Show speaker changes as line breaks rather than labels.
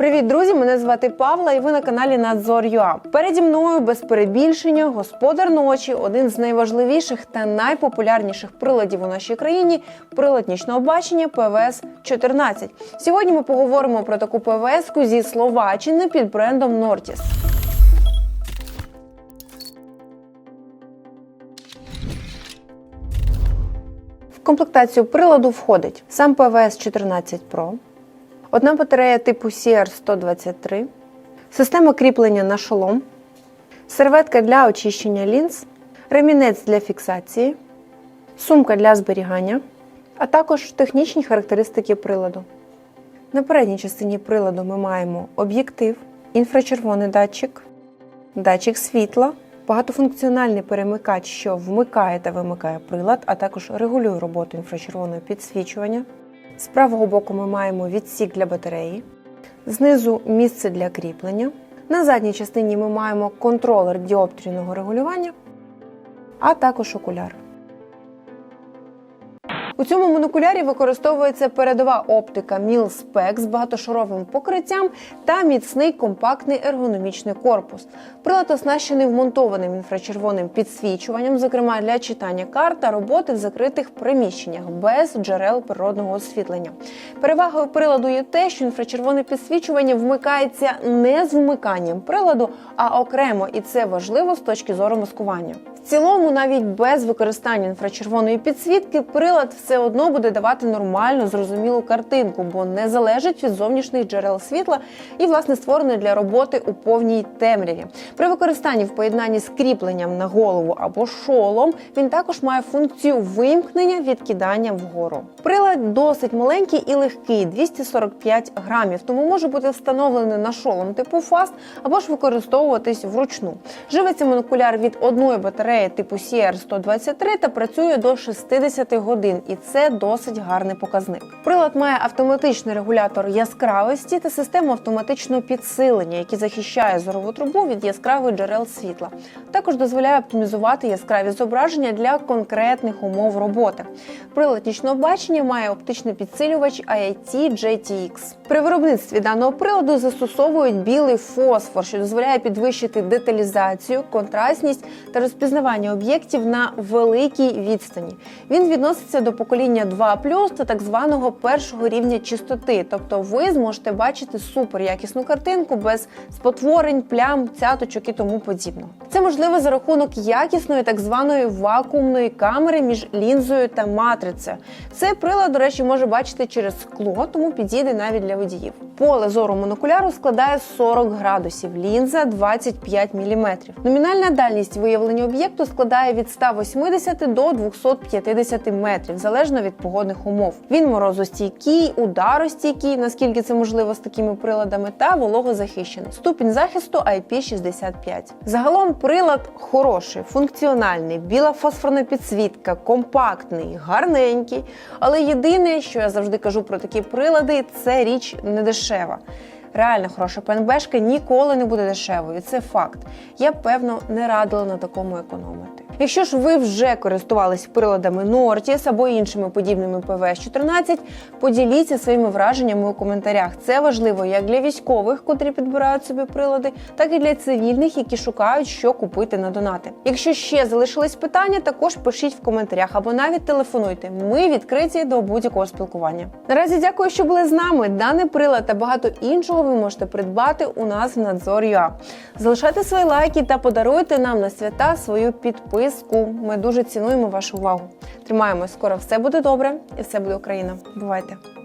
Привіт, друзі! Мене звати Павла, і ви на каналі Надзор.ua. Переді мною без перебільшення господар ночі, один з найважливіших та найпопулярніших приладів у нашій країні прилад нічного бачення ПВС 14. Сьогодні ми поговоримо про таку ПВС-ку зі Словаччини під брендом Nortis. В комплектацію приладу входить сам ПВС 14 Pro, одна батарея типу CR123, система кріплення на шолом, серветка для очищення лінз, ремінець для фіксації, сумка для зберігання, а також технічні характеристики приладу. На передній частині приладу ми маємо об'єктив, інфрачервоний датчик, датчик світла, багатофункціональний перемикач, що вмикає та вимикає прилад, а також регулює роботу інфрачервоного підсвічування. З правого боку ми маємо відсік для батареї, знизу місце для кріплення. На задній частині ми маємо контролер діоптрійного регулювання, а також окуляр. У цьому монокулярі використовується передова оптика Mil-Spec з багатошаровим покриттям та міцний компактний ергономічний корпус. Прилад оснащений вмонтованим інфрачервоним підсвічуванням, зокрема для читання карт та роботи в закритих приміщеннях без джерел природного освітлення. Перевагою приладу є те, що інфрачервоне підсвічування вмикається не з вмиканням приладу, а окремо, і це важливо з точки зору маскування. В цілому, навіть без використання інфрачервоної підсвітки, прилад все одно буде давати нормальну, зрозумілу картинку, бо не залежить від зовнішніх джерел світла і, власне, створений для роботи у повній темряві. При використанні в поєднанні з кріпленням на голову або шолом він також має функцію вимкнення відкидання вгору. Прилад досить маленький і легкий 245 грамів, тому може бути встановлений на шолом типу FAST або ж використовуватись вручну. Живиться монокуляр від одної батареї типу CR123 та працює до 60 годин, і це досить гарний показник. Прилад має автоматичний регулятор яскравості та систему автоматичного підсилення, який захищає зорову трубу від яскравих джерел світла. Також дозволяє оптимізувати яскраві зображення для конкретних умов роботи. Прилад нічного бачення має оптичний підсилювач IIT JTX. При виробництві даного приладу застосовують білий фосфор, що дозволяє підвищити деталізацію, контрастність та розпізнавання об'єктів на великій відстані. Він відноситься до покоління 2 та так званого першого рівня чистоти. Тобто ви зможете бачити супер якісну картинку без спотворень, плям, цяточок і тому подібного. Це можливо за рахунок якісної так званої вакуумної камери між лінзою та матрицею. Цей прилад, до речі, може бачити через скло, тому підійде навіть для водіїв. Поле зору монокуляру складає 40 градусів, лінза 25 мм. Номінальна дальність виявлення об'єкту складає від 180 до 250 метрів, залежно від погодних умов. Він морозостійкий, ударостійкий, наскільки це можливо з такими приладами, та вологозахищений. Ступінь захисту IP65. Загалом прилад хороший, функціональний, біла фосфорна підсвітка, компактний, гарненький. Але єдине, що я завжди кажу про такі прилади, це річ не дешева. Реально хороша ПНБшка ніколи не буде дешевою. Це факт. Я певно не радила на такому економити. Якщо ж ви вже користувались приладами Nortis або іншими подібними ПВС-14, поділіться своїми враженнями у коментарях. Це важливо як для військових, котрі підбирають собі прилади, так і для цивільних, які шукають, що купити на донати. Якщо ще залишились питання, також пишіть в коментарях або навіть телефонуйте. Ми відкриті до будь-якого спілкування. Наразі дякую, що були з нами. Даний прилад та багато іншого ви можете придбати у нас в Надзор.ua. Залишайте свої лайки та подаруйте нам на свята свою підписку. Ми дуже цінуємо вашу увагу. Тримаємось, скоро все буде добре і все буде Україна. Бувайте!